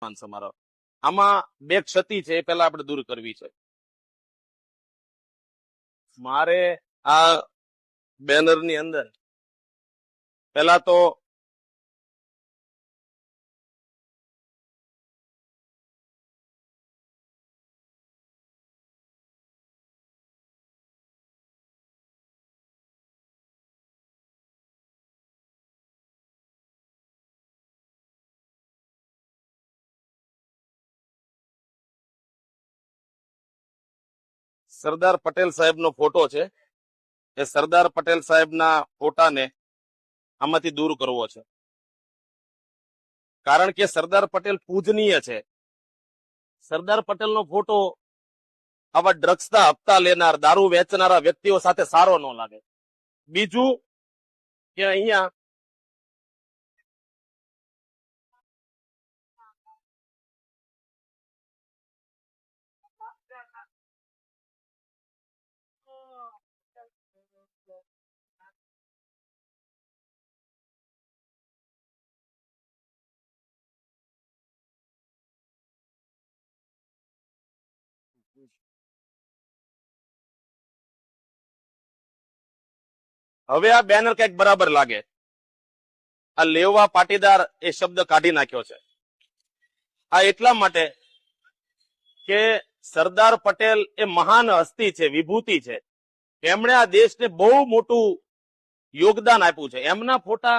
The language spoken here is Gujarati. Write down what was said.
સમારોહ. આમાં બે ક્ષતિ છે, એ પહેલા આપણે દૂર કરવી છે. મારે આ બેનરની અંદર પહેલા તો સરદાર પટેલ સાહેબનો ફોટો છે એ સરદાર પટેલ સાહેબના ફોટાને આમાંથી દૂર કરવો છે. કારણ કે સરદાર પટેલ પૂજનીય છે. સરદાર પટેલનો ફોટો આવા ડ્રગ્સના હપ્તા લેનાર, દારૂ વેચનારા વ્યક્તિઓ સાથે સારો ન લાગે. બીજું કે અહીંયા હવે આ બેનર કંઈક બરાબર લાગે. આ લેવા પાટીદાર એ શબ્દ કાઢી નાખ્યો છે. આ એટલા માટે કે સરદાર પટેલ એ મહાન હસ્તી છે, વિભૂતિ છે. એમણે આ દેશને બહુ મોટું યોગદાન આપ્યું છે. એમના ફોટા